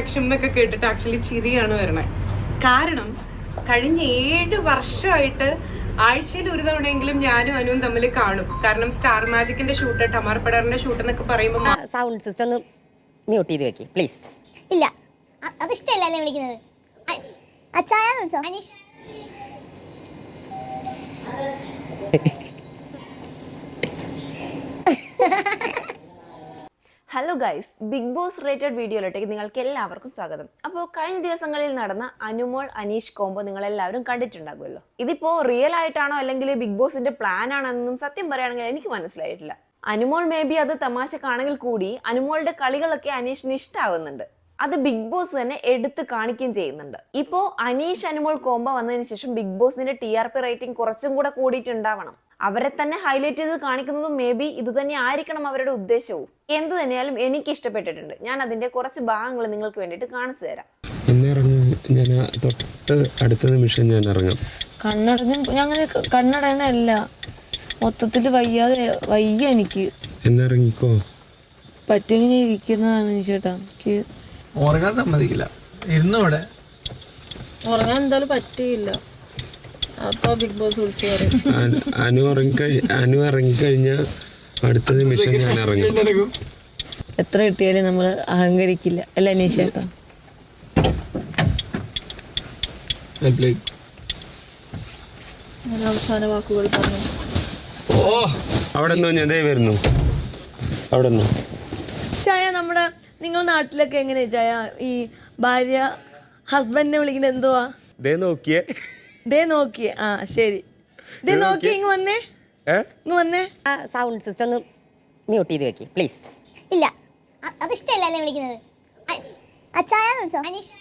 ലക്ഷം എന്നൊക്കെ കേട്ടിട്ട് ആക്ച്വലി ചിരിയാണ് വരണേ കാരണം കഴിഞ്ഞ ഏഴ് വർഷമായിട്ട് ആഴ്ചയിൽ ഒരു തവണയെങ്കിലും ഞാനും അനുവും തമ്മിൽ കാണും. കാരണം സ്റ്റാർ മാജിക്കിന്റെ ഷൂട്ട് ടമാർ പടറിന്റെ ഷൂട്ട് എന്നൊക്കെ പറയുമ്പോൾ സൗണ്ട് സിസ്റ്റം ഒന്ന് മ്യൂട്ട് ചെയ്ത് വെക്കി പ്ലീസ് ഇല്ല. അത് ഇഷ്ടമല്ലേ വിളിക്കുന്നത്. അ- അച്ചായാന്ന് വിളിച്ചോ? Aneesh. Hello guys Big Boss related വീഡിയോയിലോട്ടേക്ക് നിങ്ങൾക്ക് എല്ലാവർക്കും സ്വാഗതം. അപ്പോൾ കഴിഞ്ഞ ദിവസങ്ങളിൽ നടന്ന അനുമോൾ അനീഷ് കോംബോ നിങ്ങൾ എല്ലാവരും കണ്ടിട്ടുണ്ടാകുമല്ലോ. ഇതിപ്പോ റിയൽ ആയിട്ടാണോ അല്ലെങ്കിൽ ബിഗ് ബോസിന്റെ പ്ലാൻ ആണെന്നും സത്യം പറയുകയാണെങ്കിൽ എനിക്ക് മനസ്സിലായിട്ടില്ല. അനുമോൾ മേ ബി അത് തമാശക്കാണെങ്കിൽ കൂടി അനുമോളുടെ കളികളൊക്കെ അനീഷിന് ഇഷ്ടാവുന്നുണ്ട്. അത് ബിഗ് ബോസ് തന്നെ എടുത്ത് കാണിക്കുകയും ചെയ്യുന്നുണ്ട്. ഇപ്പോ അനീഷ് അനുമോൾ കോമ്പ വന്നതിന് ശേഷം ബിഗ് ബോസിന്റെ ടി ആർ പി റേറ്റിംഗ് കുറച്ചും കൂടെ കൂടിയിട്ടുണ്ടാവണം. അവരെ തന്നെ ഹൈലൈറ്റ് ചെയ്ത് കാണിക്കുന്നതും മേ ബി ഇത് തന്നെ ആയിരിക്കണം അവരുടെ ഉദ്ദേശവും. എന്ത് തന്നെയാലും എനിക്ക് ഇഷ്ടപ്പെട്ടിട്ടുണ്ട്. ഞാൻ അതിന്റെ കുറച്ച് ഭാഗങ്ങൾ നിങ്ങൾക്ക് വേണ്ടിട്ട് കാണിച്ചു തരാം. ഞാൻ തൊട്ട് അടുത്ത നിമിഷം ഞാൻ ഇറങ്ങാം. കണ്ണടഞ്ഞ ഞങ്ങൾ അങ്ങനെ കണ്ണടയണല്ല മൊത്തത്തിൽ വയ്യാതെ വയ്യ എനിക്ക്. എന്നിറങ്ങിക്കോ ഞാൻ ഇരിക്കുന്നതാണ് ചേട്ടാ. എനിക്ക് ഉറങ്ങാൻ സമ്മതിക്കില്ല. ഇരുന്നവിടെ ഉറങ്ങാൻ എന്തായാലും പറ്റിയില്ല. അപ്പൊ ബിഗ് ബോസ് വിളിച്ചു പറയും. അനു- അനു ഇറങ്ങിക്കഴി അനു ഇറങ്ങിക്കഴിഞ്ഞാൽ അടുത്ത നിമിഷം ഞാൻ ഇറങ്ങും. എത്ര കിട്ടിയാലും നമ്മൾ അഹങ്കരിക്കില്ല. അല്ല അനീഷ് ചേട്ടാ Well ഞാൻ അവസാന വാക്കുകൾ പറഞ്ഞു. ഓ അവിടെ നിന്നോ? ഞാൻ ദേ വരുന്നു. അവിടെ നിന്നോ? ചായ നമ്മുടെ നിങ്ങൾ നാട്ടിലൊക്കെ എങ്ങനെ ജയ? ഈ ഭാര്യ ഹസ്ബൻഡിനെ വിളിക്കുന്നത് എന്തുവാ? ദേ നോക്കിയേ. ദേ നോക്കിയേ. ആ ശരി. ദേ നോക്കി ഇങ്ങ് വന്നേ. ഇങ്ങ് വന്നേ. ആ സൗണ്ട് സിസ്റ്റം ഒന്ന് മ്യൂട്ട് ചെയ്ത് വെക്കി പ്ലീസ് ഇല്ല. അത് ഇഷ്ടമല്ലേ വിളിക്കുന്നത്. അ- അച്ചായാന്ന് വിളിച്ചോ? അനീഷ്.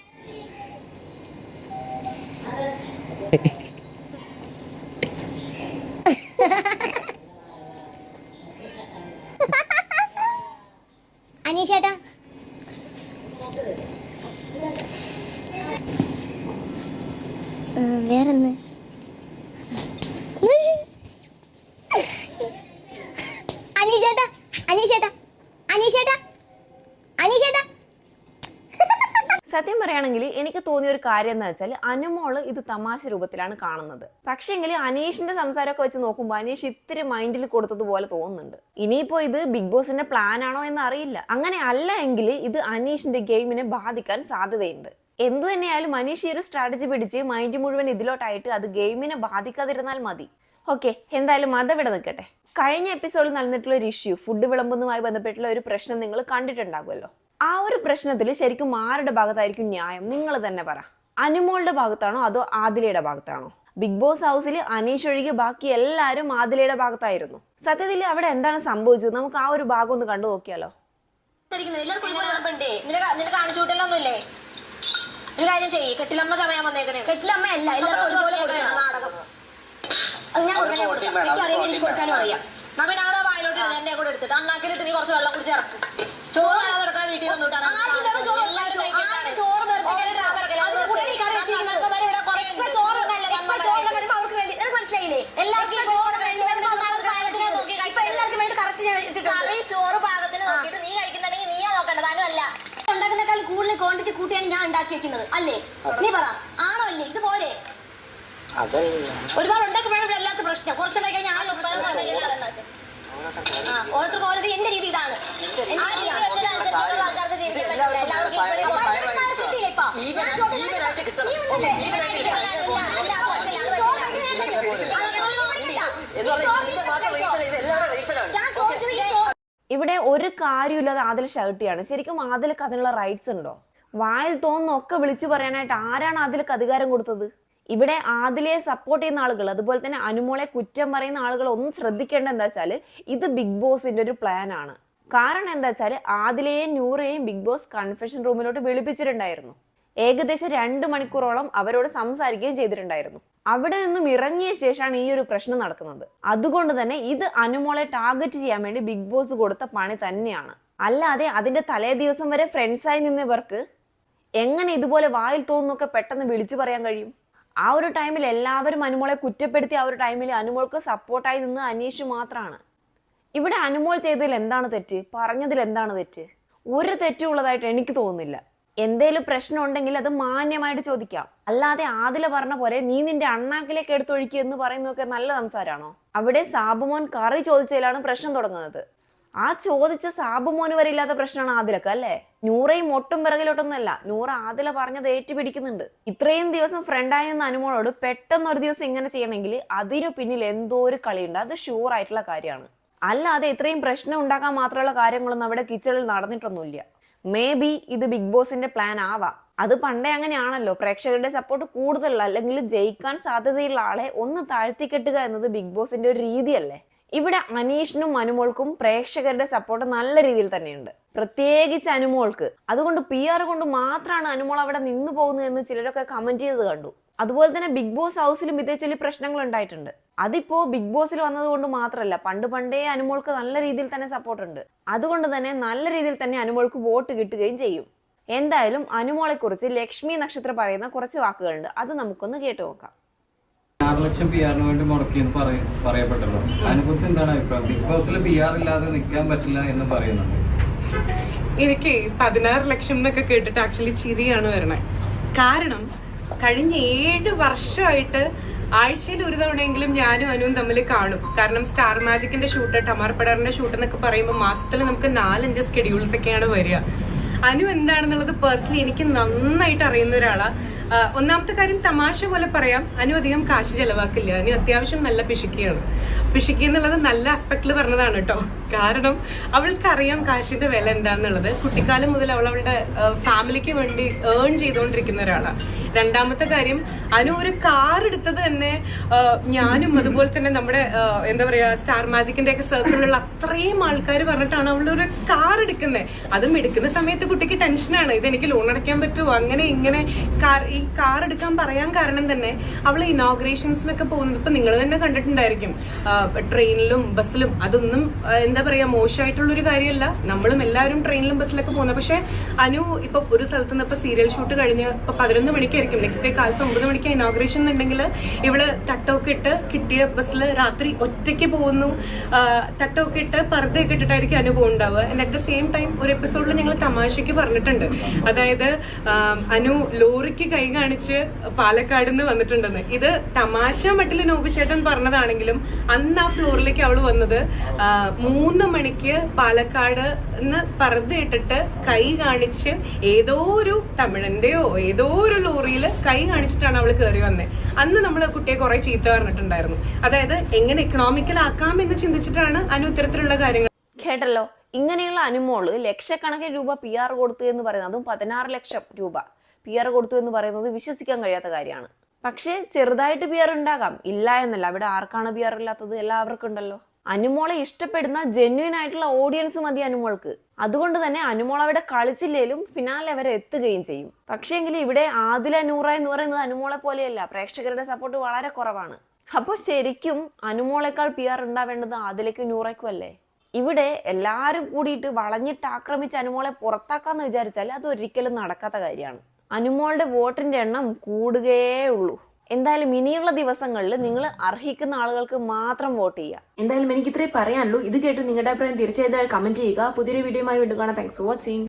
അനീഷ് വേറൊന്ന് അനീഷ് ചേട്ടാ അനീഷ് ചേട്ടാ അനീഷ് ചേട്ടാ അനീഷ് ചേട്ടാ സത്യം പറയുകയാണെങ്കിൽ എനിക്ക് തോന്നിയ ഒരു കാര്യം എന്ന് വെച്ചാൽ അനുമോൾ ഇത് തമാശ രൂപത്തിലാണ് കാണുന്നത്. പക്ഷേങ്കിൽ അനീഷിന്റെ സംസാരമൊക്കെ വെച്ച് നോക്കുമ്പോൾ അനീഷ് ഇത്തിരി മൈൻഡിൽ കൊടുത്തതുപോലെ തോന്നുന്നുണ്ട്. ഇനിയിപ്പോ ഇത് ബിഗ് ബോസിന്റെ പ്ലാൻ ആണോ എന്ന് അറിയില്ല. അങ്ങനെ അല്ല എങ്കിൽ ഇത് അനീഷിന്റെ ഗെയിമിനെ ബാധിക്കാൻ സാധ്യതയുണ്ട്. എന്ത് തന്നെയായാലും മനീഷ് ഈ ഒരു സ്ട്രാറ്റജി പിടിച്ച് മൈൻഡ് മുഴുവൻ ഇതിലോട്ടായിട്ട് അത് ഗെയിമിനെ ബാധിക്കാതിരുന്നാൽ മതി. ഓക്കെ എന്തായാലും അതവിടെ നിൽക്കട്ടെ. കഴിഞ്ഞ എപ്പിസോഡിൽ നടന്നിട്ടുള്ള ഒരു ഇഷ്യൂ ഫുഡ് വിളമ്പുന്നതുമായി ബന്ധപ്പെട്ടുള്ള ഒരു പ്രശ്നം നിങ്ങൾ കണ്ടിട്ടുണ്ടാകുമല്ലോ. ആ ഒരു പ്രശ്നത്തിൽ ശരിക്കും ആരുടെ ഭാഗത്തായിരിക്കും ന്യായം? നിങ്ങൾ തന്നെ പറ. അനുമോളുടെ ഭാഗത്താണോ അതോ ആദിലയുടെ ഭാഗത്താണോ? ബിഗ് ബോസ് ഹൗസിൽ അനീഷ് ഒഴികെ ബാക്കി എല്ലാവരും ആദിലയുടെ ഭാഗത്തായിരുന്നു. സത്യത്തിൽ അവിടെ എന്താണ് സംഭവിച്ചത്? നമുക്ക് ആ ഒരു ഭാഗം ഒന്ന് കണ്ടു നോക്കിയാലോ? കൂട്ടലൊന്നുമില്ലേ ഒരു കാര്യം ചെയ്യ്. കെട്ടിലമ്മ സമയം വന്നേക്കണേ കെട്ടിലമ്മ അല്ല എല്ലാവർക്കും ഒരുപോലെ കൊടുക്കണം. നാടകം. അത് ഞാൻ കൊടുക്കാൻ കൊടുക്കാം എനിക്ക് അറിയാം എനിക്ക് കൊടുക്കാനും അറിയാം നമ്മൾ ഞങ്ങളുടെ വായിലോട്ട് എന്റെ കൂടെ എടുത്തിട്ട് അണ്ണാക്കിലിട്ട് നീ കുറച്ച് വെള്ളം കുടിച്ച് ഇറക്കും. ചോറ് കാണാതെ ഇറക്കാൻ വീട്ടിൽ വന്നിട്ടാണ് ഉണ്ടാക്കി വെക്കുന്നത്. അല്ലേ? നീ പറ. ആണോ അല്ലേ ഇതുപോലെ. ഒരുപാട് ഉണ്ടാക്കുമ്പോഴാണ് എല്ലാത്ത പ്രശ്നം. കുറച്ചുണ്ടായി കഴിഞ്ഞാൽ ആരും ആ ഓരോരുത്തർക്ക് ഓരോ എന്റെ രീതി ഇതാണ്. ഇവിടെ ഒരു കാര്യമില്ലാതെ ആദിൽ ഷർട്ടിയാണ് ശരിക്കും ആദിൽ അതിനുള്ള റൈറ്റ്സ് ഉണ്ടോ? വായിൽ തോന്നുന്ന ഒക്കെ വിളിച്ചു പറയാനായിട്ട് ആരാണ് ആദിലക്ക് അധികാരം കൊടുത്തത്? ഇവിടെ ആദിലയെ സപ്പോർട്ട് ചെയ്യുന്ന ആളുകൾ അതുപോലെ തന്നെ അനുമോളെ കുറ്റം പറയുന്ന ആളുകൾ ഒന്നും ശ്രദ്ധിക്കേണ്ട എന്താ വെച്ചാൽ ഇത് ബിഗ് ബോസിന്റെ ഒരു പ്ലാൻ ആണ്. കാരണം എന്താ വെച്ചാൽ ആദിലയെയും നൂറയെയും ബിഗ് ബോസ് കൺഫെഷൻ റൂമിലോട്ട് വിളിപ്പിച്ചിട്ടുണ്ടായിരുന്നു. ഏകദേശം രണ്ട് മണിക്കൂറോളം അവരോട് സംസാരിക്കുകയും ചെയ്തിട്ടുണ്ടായിരുന്നു. അവിടെ നിന്നും ഇറങ്ങിയ ശേഷമാണ് ഈ ഒരു പ്രശ്നം നടക്കുന്നത്. അതുകൊണ്ട് തന്നെ ഇത് അനുമോളെ ടാർഗറ്റ് ചെയ്യാൻ വേണ്ടി ബിഗ് ബോസ് കൊടുത്ത പണി തന്നെയാണ്. അല്ലാതെ അതിന്റെ തലേ ദിവസം വരെ ഫ്രണ്ട്സായി നിന്നവർക്ക് എങ്ങനെ ഇതുപോലെ വായിൽ തോന്നുന്നൊക്കെ പെട്ടെന്ന് വിളിച്ചു പറയാൻ കഴിയും? ആ ഒരു ടൈമിൽ എല്ലാവരും അനുമോളെ കുറ്റപ്പെടുത്തി ആ ഒരു ടൈമിൽ അനുമോൾക്ക് സപ്പോർട്ടായി നിന്ന് അനീഷ് മാത്രമാണ് ഇവിടെ അനുമോൾ ചെയ്തതിൽ എന്താണ് തെറ്റ്? പറഞ്ഞതിൽ എന്താണ് തെറ്റ്? ഒരു തെറ്റും ഉള്ളതായിട്ട് എനിക്ക് തോന്നുന്നില്ല. എന്തേലും പ്രശ്നം ഉണ്ടെങ്കിൽ അത് മാന്യമായിട്ട് ചോദിക്കാം. അല്ലാതെ ആദില പറഞ്ഞ പോലെ നീ നിന്റെ അണ്ണാക്കിലേക്ക് എടുത്തൊഴിക്കുക എന്ന് പറയുന്നതൊക്കെ നല്ല സംസാരമാണോ? അവിടെ സാബുമോൻ കറി ചോദിച്ചതിലാണ് പ്രശ്നം തുടങ്ങുന്നത്. ആ ചോദിച്ച സാബുമോന് വരെ ഇല്ലാത്ത പ്രശ്നമാണ് ആദിലൊക്കെ അല്ലേ? നൂറയും ഒട്ടും പിറകിലോട്ടൊന്നുമല്ല. നൂറ ആദില പറഞ്ഞത് ഏറ്റുപിടിക്കുന്നുണ്ട്. ഇത്രയും ദിവസം ഫ്രണ്ടായി നിന്ന അനുമോളോട് പെട്ടെന്ന് ഒരു ദിവസം ഇങ്ങനെ ചെയ്യണമെങ്കിൽ അതിനു പിന്നിൽ എന്തോ ഒരു കളിയുണ്ട്. അത് ഷുവർ ആയിട്ടുള്ള കാര്യമാണ്. അല്ലാതെ ഇത്രയും പ്രശ്നം ഉണ്ടാക്കാൻ മാത്രമുള്ള കാര്യങ്ങളൊന്നും അവിടെ കിച്ചണിൽ നടന്നിട്ടൊന്നുമില്ല. മേ ബി ഇത് ബിഗ് ബോസിന്റെ പ്ലാൻ ആവാം. അത് പണ്ടേ അങ്ങനെയാണല്ലോ. പ്രേക്ഷകരുടെ സപ്പോർട്ട് കൂടുതലുള്ള അല്ലെങ്കിൽ ജയിക്കാൻ സാധ്യതയുള്ള ആളെ ഒന്ന് താഴ്ത്തിക്കെട്ടുക എന്നത് ബിഗ് ബോസിന്റെ ഒരു രീതിയല്ലേ? ഇവിടെ അനീഷിനും അനുമോൾക്കും പ്രേക്ഷകരുടെ സപ്പോർട്ട് നല്ല രീതിയിൽ തന്നെയുണ്ട്. പ്രത്യേകിച്ച് അനുമോൾക്ക്. അതുകൊണ്ട് പി ആർ കൊണ്ട് മാത്രമാണ് അനുമോൾ അവിടെ നിന്നു പോകുന്നത് എന്ന് ചിലരൊക്കെ കമന്റ് ചെയ്ത് കണ്ടു. അതുപോലെ തന്നെ ബിഗ് ബോസ് ഹൗസിലും ഇതേ ചൊല്ലി പ്രശ്നങ്ങൾ ഉണ്ടായിട്ടുണ്ട്. അതിപ്പോ ബിഗ് ബോസിൽ വന്നതുകൊണ്ട് മാത്രമല്ല പണ്ട് പണ്ടേ അനുമോൾക്ക് നല്ല രീതിയിൽ തന്നെ സപ്പോർട്ട് ഉണ്ട്. അതുകൊണ്ട് തന്നെ നല്ല രീതിയിൽ തന്നെ അനുമോൾക്ക് വോട്ട് കിട്ടുകയും ചെയ്യും. എന്തായാലും അനുമോളെക്കുറിച്ച് ലക്ഷ്മി നക്ഷത്രം പറയുന്ന കുറച്ച് വാക്കുകളുണ്ട്. അത് നമുക്കൊന്ന് കേട്ടു നോക്കാം. ആറ് ലക്ഷം പി ആറിന് വേണ്ടി മുടക്കിയെന്ന് പറയ- പറയപ്പെട്ടല്ലോ. അതിനെ കുറിച്ച് എന്താണ് അഭിപ്രായം? ബിഗ് ബോസിൽ പി ആർ ഇല്ലാതെ നിൽക്കാൻ പറ്റില്ല എന്ന് പറയുന്നുണ്ട്. എനിക്ക് പതിനാറ് ലക്ഷം എന്നൊക്കെ കേട്ടിട്ട് ആക്ച്വലി ചിരിയാണ് വരണേ. കാരണം കഴിഞ്ഞ ഏഴ് വർഷമായിട്ട് ആഴ്ചയിൽ ഒരു തവണയെങ്കിലും ഞാനും അനുവും തമ്മിൽ കാണും. കാരണം സ്റ്റാർ മാജിക്കിന്റെ ഷൂട്ട് ടമാർ പടാറിന്റെ ഷൂട്ട് എന്നൊക്കെ പറയുമ്പോൾ മാസത്തിൽ നമുക്ക് നാലഞ്ച് സ്കെഡ്യൂൾസ് ഒക്കെയാണ് വരിക. അനു എന്താണെന്നുള്ളത് പേഴ്സണലി എനിക്ക് നന്നായിട്ട് അറിയുന്ന ഒരാളാ. ആ, ഒന്നാമത്തെ കാര്യം തമാശ പോലെ പറയാം. അനു അധികം കാശ് ചെലവാക്കില്ല. അനു അത്യാവശ്യം നല്ല പിശുക്കിയാണ്. പിശുക്കി എന്നുള്ളത് നല്ല ആസ്പെക്റ്റിൽ പറഞ്ഞതാണ് കേട്ടോ. കാരണം അവൾക്കറിയാം കാശിന്റെ വില എന്താന്നുള്ളത്. കുട്ടിക്കാലം മുതൽ അവൾ അവളുടെ ഫാമിലിക്ക് വേണ്ടി ഏൺ ചെയ്തുകൊണ്ടിരിക്കുന്ന ഒരാളാണ് രണ്ടാമത്തെ കാര്യം അനു ഒരു കാർ എടുത്തത് തന്നെ ഞാനും അതുപോലെ തന്നെ നമ്മുടെ എന്താ പറയാ സ്റ്റാർ മാജിക്കിന്റെ ഒക്കെ സർക്കിളിലുള്ള അത്രയും ആൾക്കാർ പറഞ്ഞിട്ടാണ് അവളുടെ ഒരു കാർ എടുക്കുന്നത് അതും എടുക്കുന്ന സമയത്ത് കുട്ടിക്ക് ടെൻഷനാണ് ഇത് എനിക്ക് ലോൺ അടയ്ക്കാൻ പറ്റുമോ അങ്ങനെ ഇങ്ങനെ കാർ ഈ കാർ എടുക്കാൻ പറയാൻ കാരണം തന്നെ അവൾ ഇനോഗ്രേഷൻസിനൊക്കെ പോകുന്നത് ഇപ്പൊ നിങ്ങൾ തന്നെ കണ്ടിട്ടുണ്ടായിരിക്കും. ട്രെയിനിലും ബസ്സിലും അതൊന്നും എന്താ പറയാ മോശമായിട്ടുള്ളൊരു കാര്യമല്ല. നമ്മളും എല്ലാവരും ട്രെയിനിലും ബസ്സിലൊക്കെ പോകുന്നത് പക്ഷെ അനു ഇപ്പൊ ഒരു സ്ഥലത്ത് നിന്ന് ഇപ്പൊ സീരിയൽ ഷൂട്ട് കഴിഞ്ഞ് ഇപ്പൊ പതിനൊന്ന് മണിക്കായിരിക്കും. നെക്സ്റ്റ് ഡേ കാലത്ത് ഒമ്പത് മണിക്ക് ഇനോഗ്രേഷൻ ഉണ്ടെങ്കിൽ ഇവൾ തട്ടമൊക്കെ ഇട്ട് കിട്ടിയ ബസ്സിൽ രാത്രി ഒറ്റയ്ക്ക് പോകുന്നു. തട്ടമൊക്കെ ഇട്ട് പർദ്ദയൊക്കെ ഇട്ടിട്ടായിരിക്കും Anu പോകുന്നുണ്ടാവുക and at the same time ഒരു എപ്പിസോഡിൽ ഞങ്ങൾ തമാശയ്ക്ക് പറഞ്ഞിട്ടുണ്ട്. അതായത് അനു ലോറിക്ക് കൈ കാണിച്ച് പാലക്കാട് നിന്ന് വന്നിട്ടുണ്ടെന്ന്. ഇത് തമാശ മട്ടിൽ നോബിച്ചേട്ടൻ പറഞ്ഞതാണെങ്കിലും അന്ന് ആ ഫ്ലോറിലേക്ക് അവൾ വന്നത് മൂന്ന് മണിക്ക് പാലക്കാട് നിന്ന് പർദ്ദ ഇട്ടിട്ട് കൈ കാണിച്ച് ഏതോ ഒരു തമിഴന്റെയോ ഏതോ ഒരു ലോറിയിൽ കൈ കാണിച്ചിട്ടാണ് അവൾ കയറി വന്നേ. അന്ന് നമ്മൾ കുട്ടിയെ കുറെ ചീത്ത പറഞ്ഞിട്ടുണ്ടായിരുന്നു. അതായത് എങ്ങനെ എക്കണോമിക്കൽ ആക്കാം എന്ന് ചിന്തിച്ചിട്ടാണ് അനു ഇത്തരത്തിലുള്ള കാര്യങ്ങൾ കേട്ടല്ലോ. ഇങ്ങനെയുള്ള അനുമോൾ ലക്ഷക്കണക്കിന് രൂപ പി ആർ കൊടുത്തു എന്ന് പറയുന്നത് അതും പതിനാറ് ലക്ഷം രൂപ. പി ആർ കൊടുത്തു എന്ന് പറയുന്നത് വിശ്വസിക്കാൻ കഴിയാത്ത കാര്യമാണ്. പക്ഷേ ചെറുതായിട്ട് പി ആർ ഉണ്ടാകാം. ഇല്ല എന്നല്ല. അവിടെ ആർക്കാണ് പി ആർ ഇല്ലാത്തത്? എല്ലാവർക്കും ഉണ്ടല്ലോ. അനുമോളെ ഇഷ്ടപ്പെടുന്ന ജെന്യുവൻ ആയിട്ടുള്ള ഓഡിയൻസ് മതി അനുമോൾക്ക്. അതുകൊണ്ട് തന്നെ അനുമോൾ അവിടെ കളിച്ചില്ലേലും ഫിനാലെ വരെ എത്തുകയും ചെയ്യും. പക്ഷേങ്കിൽ ഇവിടെ ആദില നൂറ എന്ന് പറയുന്നത് അനുമോളെ പോലെയല്ല പ്രേക്ഷകരുടെ സപ്പോർട്ട് വളരെ കുറവാണ്. അപ്പോൾ ശരിക്കും അനുമോളേക്കാൾ പി ആർ ഉണ്ടാവേണ്ടത് ആദിലേക്കും നൂറയ്ക്കും അല്ലേ? ഇവിടെ എല്ലാവരും കൂടിയിട്ട് വളഞ്ഞിട്ട് ആക്രമിച്ച് അനുമോളെ പുറത്താക്കാന്ന് വിചാരിച്ചാൽ അത് ഒരിക്കലും നടക്കാത്ത കാര്യമാണ്. അനുമോളുടെ വോട്ടിന്റെ എണ്ണം കൂടുകയേ ഉള്ളൂ. എന്തായാലും ഇനിയുള്ള ദിവസങ്ങളിൽ നിങ്ങൾ അർഹിക്കുന്ന ആളുകൾക്ക് മാത്രം വോട്ട് ചെയ്യുക. എന്തായാലും എനിക്ക് ഇത്രേ പറയാനുള്ളൂ. ഇത് കേട്ട് നിങ്ങളുടെ അഭിപ്രായം തീർച്ചയായും കമന്റ് ചെയ്യുക. പുതിയൊരു വീഡിയോയുമായി വീണ്ടും കാണാം. Thanks for watching